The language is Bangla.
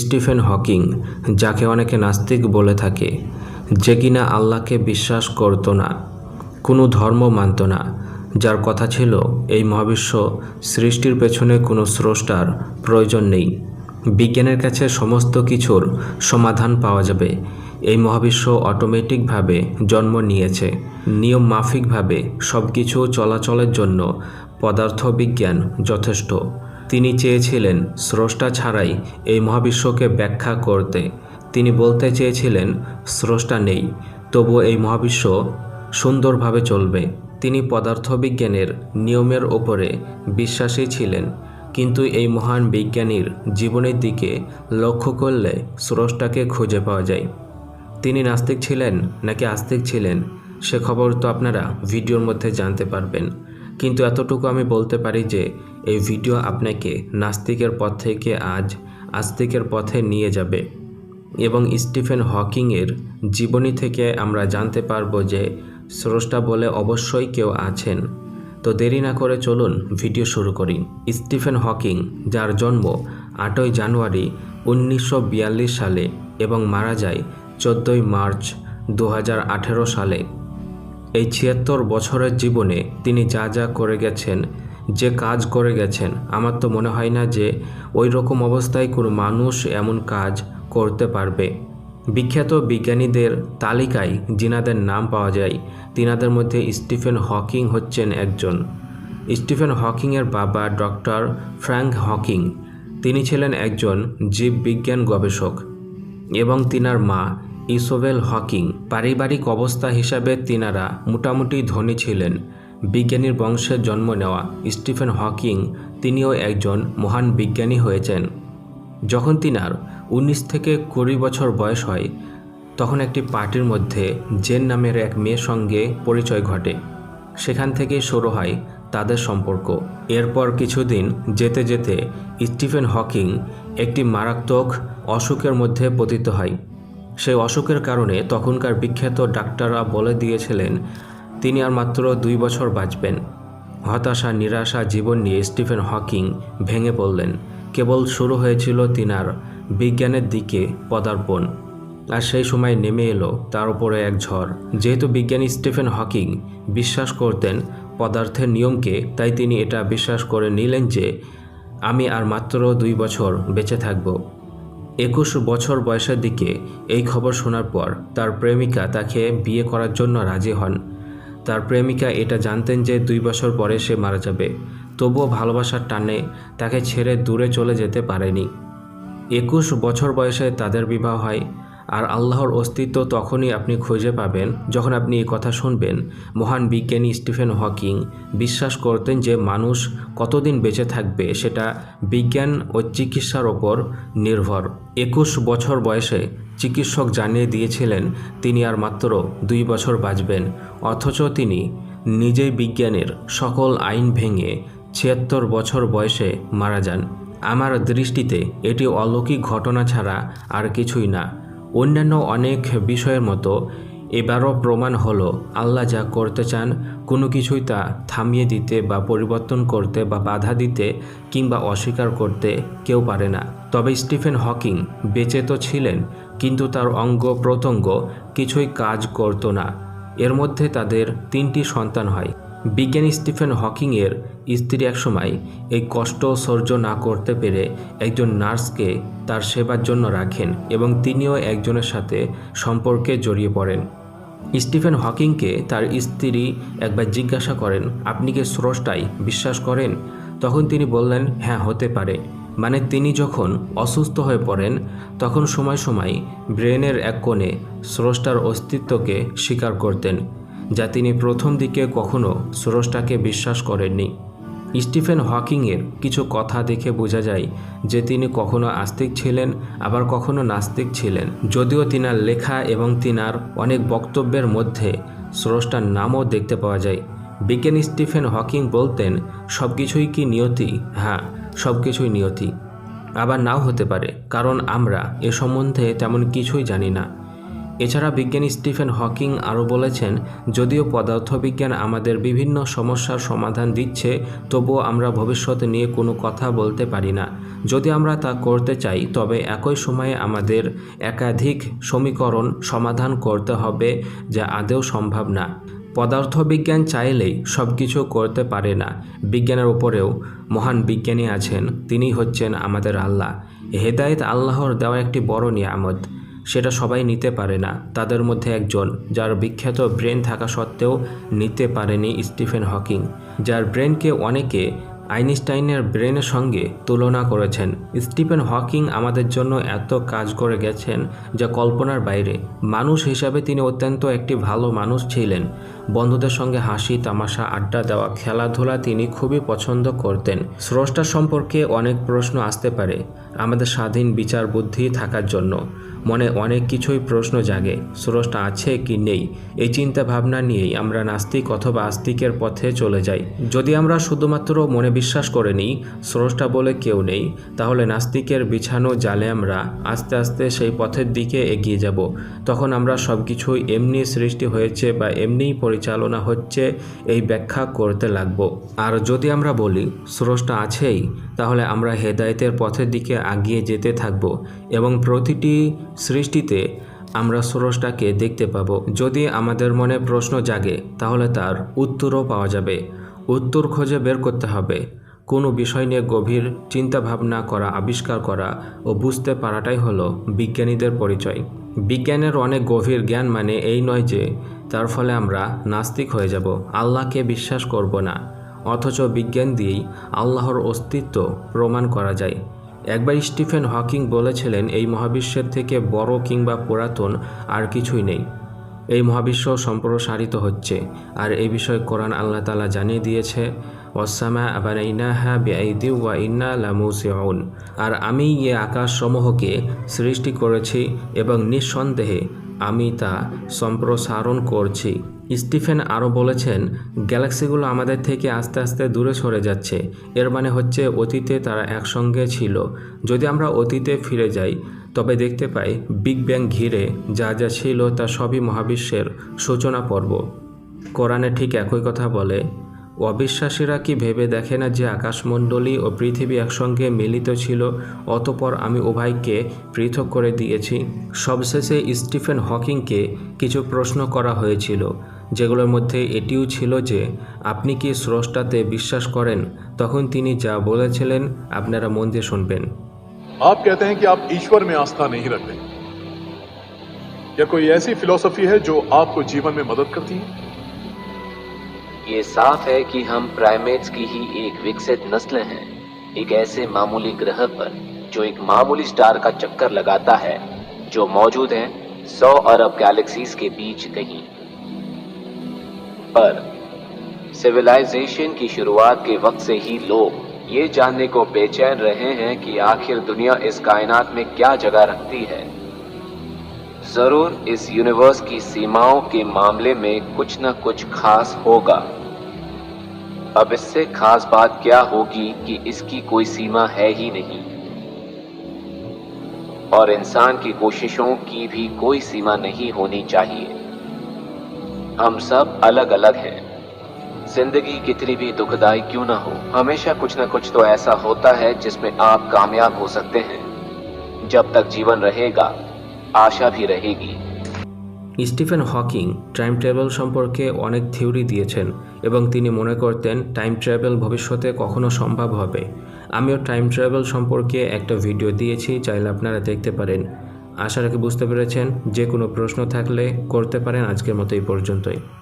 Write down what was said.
স্টিফেন হকিং, যাকে অনেকে নাস্তিক বলে থাকে, যে কিনা আল্লাহকে বিশ্বাস করত না, কোনো ধর্ম মানত না। যার কথা ছিল, এই মহাবিশ্ব সৃষ্টির পেছনে কোনো স্রষ্টার প্রয়োজন নেই। বিজ্ঞানের কাছে সমস্ত কিছুর সমাধান পাওয়া যাবে। এই মহাবিশ্ব অটোমেটিকভাবে জন্ম নিয়েছে। নিয়ম মাফিকভাবে সব কিছু চলাচলের জন্য পদার্থবিজ্ঞান যথেষ্ট। তিনি চেয়েছিলেন, স্রষ্টা ছাড়াই এই মহাবিশ্বকে ব্যাখ্যা করতে। তিনি বলতে চেয়েছিলেন, স্রষ্টা নেই, তবু এই মহাবিশ্ব সুন্দরভাবে চলবে। তিনি পদার্থবিজ্ঞানের নিয়মের ওপরে বিশ্বাসী ছিলেন, কিন্তু এই মহান বিজ্ঞানীর জীবনের দিকে লক্ষ্য করলে স্রষ্টাকে খুঁজে পাওয়া যায়। তিনি নাস্তিক ছিলেন নাকি আস্তিক ছিলেন, সে খবর তো আপনারা ভিডিওর মধ্যে জানতে পারবেন। কিন্তু এতটুকু আমি বলতে পারি যে এই ভিডিও আপনাকে নাস্তিকের পথ থেকে আজ আস্তিকের পথে নিয়ে যাবে। এবং স্টিফেন হকিংয়ের জীবনী থেকে আমরা জানতে পারব যে স্রষ্টা বলে অবশ্যই কেউ আছেন। তো দেরি না করে চলুন ভিডিও শুরু করি। স্টিফেন হকিং, যার জন্ম আটই জানুয়ারি উনিশশো বিয়াল্লিশ সালে এবং মারা যায় চোদ্দোই মার্চ দু হাজার আঠেরো সালে। এই ছিয়াত্তর বছরের জীবনে তিনি যা যা করে গেছেন, যে কাজ করে গেছেন, আমার তো মনে হয় না যে ওই রকম অবস্থায় কোনো মানুষ এমন কাজ করতে পারবে। বিখ্যাত বিজ্ঞানীদের তালিকায় যিনাদের নাম পাওয়া যায়। তিনাদের মধ্যে স্টিফেন হকিং হচ্ছেন একজন। স্টিফেন হকিংয়ের বাবা ডক্টর ফ্র্যাঙ্ক হকিং। তিনি ছিলেন একজন জীববিজ্ঞান গবেষক এবং তিনার মা ইসোবেল হকিং পারিবারিক অবস্থা হিসাবে তিনারা মোটামুটি ধনী ছিলেন। বিজ্ঞানীর বংশে জন্ম নেওয়া স্টিফেন হকিং তিনিও একজন মহান বিজ্ঞানী হয়েছেন। যখন তিনার উনিশ থেকে কুড়ি বছর বয়স হয়, তখন একটি পার্টির মধ্যে জেন নামের এক মেয়ের সঙ্গে পরিচয় ঘটে। সেখান থেকে শুরু হয় তাদের সম্পর্ক। এরপর কিছুদিন যেতে যেতে স্টিফেন হকিং একটি মারাত্মক অসুখের মধ্যে পতিত হয়। সেই অসুখের কারণে তখনকার বিখ্যাত ডাক্তাররা বলে দিয়েছিলেন, তিনি আর মাত্র দুই বছর বাঁচবেন। হতাশা, নিরাশা জীবন নিয়ে স্টিফেন হকিং ভেঙে পড়লেন। কেবল শুরু হয়েছিল তিনার বিজ্ঞানের দিকে পদার্পণ। আর সেই সময় নেমে এলো তার উপরে এক ঝড়। যেহেতু বিজ্ঞানী স্টিফেন হকিং বিশ্বাস করতেন পদার্থের নিয়মকে, তাই তিনি এটা বিশ্বাস করে নিলেন যে, আমি আর মাত্র দুই বছর বেঁচে থাকব। একুশ বছর বয়সের দিকে এই খবর শোনার পর তার প্রেমিকা তাকে বিয়ে করার জন্য রাজি হন। তার প্রেমিকা এটা জানতেন যে দুই বছর পরে সে মারা যাবে। তবুও ভালোবাসার টানে তাকে ছেড়ে দূরে চলে যেতে পারেনি। একুশ বছর বয়সে তাদের বিবাহ হয়। আর আল্লাহর অস্তিত্ব তখনই আপনি খুঁজে পাবেন যখন আপনি এই কথা শুনবেন। মহান বিজ্ঞানী স্টিফেন হকিং বিশ্বাস করতেন যে মানুষ কতদিন বেঁচে থাকবে সেটা বিজ্ঞান ও চিকিৎসার ওপর নির্ভর। একুশ বছর বয়সে চিকিৎসক জানিয়ে দিয়েছিলেন, তিনি আর মাত্র দুই বছর বাঁচবেন। অথচ তিনি নিজেই বিজ্ঞানের সকল আইন ভেঙে ছিয়াত্তর বছর বয়সে মারা যান। আমার দৃষ্টিতে এটি অলৌকিক ঘটনা ছাড়া আর কিছুই না। অন্যান্য অনেক বিষয়ের মতো এবারও প্রমাণ হলো, আল্লাহ যা করতে চান, কোনো কিছুই তা থামিয়ে দিতে বা পরিবর্তন করতে বা বাধা দিতে কিংবা অস্বীকার করতে কেউ পারে না। তবে স্টিফেন হকিং বেঁচে তো ছিলেন, কিন্তু তার অঙ্গ প্রত্যঙ্গ কিছুই কাজ করতো না। এর মধ্যে তাদের তিনটি সন্তান হয়। বিজ্ঞানী স্টিফেন হকিংয়ের স্ত্রী একসময় এই কষ্ট সহ্য না করতে পেরে একজন নার্সকে তার সেবার জন্য রাখেন এবং তিনিও একজনের সাথে সম্পর্কে জড়িয়ে পড়েন। স্টিফেন হকিংকে তার স্ত্রী একবার জিজ্ঞাসা করেন, আপনি কি স্রষ্টাই? বিশ্বাস করেন? তখন তিনি বললেন হ্যাঁ হতে পারে। মানে তিনি যখন অসুস্থ হয়ে পড়েন, তখন সময় সময় ব্রেনের এক কোণে স্রষ্টার অস্তিত্বকে স্বীকার করতেন। যা তিনি প্রথম দিকে কখনো স্রষ্টাকে বিশ্বাস করেননি। স্টিফেন হকিংয়ের কিছু কথা দেখে বোঝা যায় যে তিনি কখনো আস্তিক ছিলেন, আবার কখনো নাস্তিক ছিলেন। যদিও তিনার লেখা এবং তিনার অনেক বক্তব্যের মধ্যে স্রষ্টার নামও দেখতে পাওয়া যায়। বিজ্ঞানী স্টিফেন হকিং বলতেন সব কিছুই কি নিয়তি? হ্যাঁ সব কিছুই নিয়তি। আবার নাও হতে পারে, কারণ আমরা এ সম্বন্ধে তেমন কিছুই জানি না। এছাড়া বিজ্ঞানী স্টিফেন হকিং আরও বলেছেন, যদিও পদার্থবিজ্ঞান আমাদের বিভিন্ন সমস্যার সমাধান দিচ্ছে, তবুও আমরা ভবিষ্যৎ নিয়ে কোনো কথা বলতে পারি না। যদি আমরা তা করতে চাই, তবে একই সময়ে আমাদের একাধিক সমীকরণ সমাধান করতে হবে যা আদৌ সম্ভব না। পদার্থবিজ্ঞান চাইলেই সব কিছু করতে পারে না। বিজ্ঞানের উপরেও মহান বিজ্ঞানী আছেন তিনি হচ্ছেন আমাদের আল্লাহ। হেদায়েত আল্লাহর দেওয়া একটি বড় নিয়ামত। সেটা সবাই নিতে পারে না। তাদের মধ্যে একজন, যার বিখ্যাত ব্রেন থাকা সত্ত্বেও নিতে পারেনি স্টিফেন হকিং। যার ব্রেনকে অনেকে আইনস্টাইনের ব্রেনের সঙ্গে তুলনা করেছেন। স্টিফেন হকিং আমাদের জন্য এত কাজ করে গেছেন যা কল্পনার বাইরে। মানুষ হিসাবে তিনি অত্যন্ত একটি ভালো মানুষ ছিলেন। বন্ধুদের সঙ্গে হাসি, তামাশা, আড্ডা দেওয়া, খেলাধুলা তিনি খুবই পছন্দ করতেন। স্রষ্টা সম্পর্কে অনেক প্রশ্ন আসতে পারে আমাদের স্বাধীন বিচার বুদ্ধি থাকার জন্য। মনে অনেক কিছুই প্রশ্ন জাগে, স্রষ্টা আছে কি নেই? এই চিন্তা ভাবনা নিয়েই আমরা নাস্তিক অথবা আস্তিকের পথে চলে যাই। যদি আমরা শুধুমাত্র মনে বিশ্বাস করে নিই স্রষ্টা বলে কেউ নেই, তাহলে নাস্তিকের বিছানো জালে আমরা আস্তে আস্তে সেই পথের দিকে এগিয়ে যাব। তখন আমরা সব কিছুই এমনি সৃষ্টি হয়েছে বা এমনিই পরিচালনা হচ্ছে এই ব্যাখ্যা করতে লাগব। আর যদি আমরা বলি, স্রষ্টা আছেই, তাহলে আমরা হেদায়েতের পথের দিকে আগিয়ে যেতে থাকব এবং প্রতিটি সৃষ্টিতে আমরা স্রষ্টাকে দেখতে পাব। যদি আমাদের মনে প্রশ্ন জাগে, তাহলে তার উত্তরও পাওয়া যাবে। উত্তর খুঁজে বের করতে হবে। কোনো বিষয় নিয়ে গভীর চিন্তা ভাবনা করা, আবিষ্কার করা ও বুঝতে পারাটাই হলো বিজ্ঞানীদের পরিচয়। বিজ্ঞানের অনেক গভীর জ্ঞান মানে এই নয় যে, তার ফলে আমরা নাস্তিক হয়ে যাব, আল্লাহকে বিশ্বাস করব না। অথচ বিজ্ঞান দিয়েই আল্লাহর অস্তিত্ব প্রমাণ করা যায়। একবার স্টিফেন হকিং বলেছিলেন, এই মহাবিশ্বের থেকে বড় কিংবা পুরাতন আর কিছুই নেই। এই মহাবিশ্ব সম্প্রসারিত হচ্ছে। আর এই বিষয়ে কোরআন আল্লাহ তালা জানিয়ে দিয়েছে ওয়াসামা ইনাহা বেআইদি ওয়া ইন্না লামুসিউন। আর আমি ইয়ে আকাশসমূহকে সৃষ্টি করেছি এবং নিঃসন্দেহে আমি তা সম্প্রসারণ করছি। স্টিফেন আরও বলেছেন, গ্যালাক্সিগুলো আমাদের থেকে আস্তে আস্তে দূরে সরে যাচ্ছে। এর মানে হচ্ছে অতীতে তারা একসঙ্গে ছিল। যদি আমরা অতীতে ফিরে যাই, তবে দেখতে পাই বিগ ব্যাং ঘিরে যা যা ছিল তা সবই মহাবিশ্বের সূচনা পর্ব। কোরআনে ঠিক একই কথা বলে অবিশ্বাসীরা কি ভেবে দেখে না যে আকাশমণ্ডলী ও পৃথিবী একসঙ্গে মিলিত ছিল অতপর আমি উভয়কে পৃথক করে দিয়েছি সবশেষে স্টিফেন হকিংকে কিছু প্রশ্ন করা হয়েছিল যেগুলোর মধ্যে এটিও ছিল যে আপনি কি স্রষ্টাতে বিশ্বাস করেন তখন তিনি যা বলেছিলেন আপনারা মন দিয়ে শুনবেন आप कहते हैं कि आप ईश्वर में आस्था नहीं रखते क्या कोई ऐसी फिलॉसफी है जो आपको जीवन में मदद करती है ये साफ़ है कि हम प्राइमेट्स की ही एक विकसित नस्ल हैं। एक ऐसे मामूली ग्रह पर जो एक मामूली स्टार का चक्कर लगाता है, जो मौजूद है सौ अरब गैलेक्सीज के बीच कहीं। पर सिविलाइजेशन की शुरुआत के वक्त से ही लोग ये जानने को बेचैन रहे हैं कि आखिर दुनिया इस कायनात में क्या जगह रखती है। ज़रूर इस यूनिवर्स की सीमाओं के मामले में कुछ न कुछ खास होगा। अब इससे खास बात क्या होगी कि इसकी कोई सीमा है ही नहीं? और इंसान की कोशिशों की भी कोई सीमा नहीं होनी चाहिए। हम सब अलग अलग हैं। ज़िंदगी कितनी भी दुखदाई क्यों ना हो, हमेशा कुछ ना कुछ तो ऐसा होता है जिसमें आप कामयाब हो सकते हैं। जब तक जीवन रहेगा, आशा भी रहेगी। স্টিফেন হকিং টাইম ট্রাভেল সম্পর্কে অনেক থিওরি দিয়েছেন এবং তিনি মনে করতেন টাইম ট্রাভেল ভবিষ্যতে কখনো সম্ভব হবে। আমিও টাইম ট্রাভেল সম্পর্কে একটা ভিডিও দিয়েছি, চাইলে আপনারা দেখতে পারেন। আশা রাখি বুঝতে পেরেছেন, যে কোনো প্রশ্ন থাকলে করতে পারেন। আজকের মতো এই পর্যন্তই।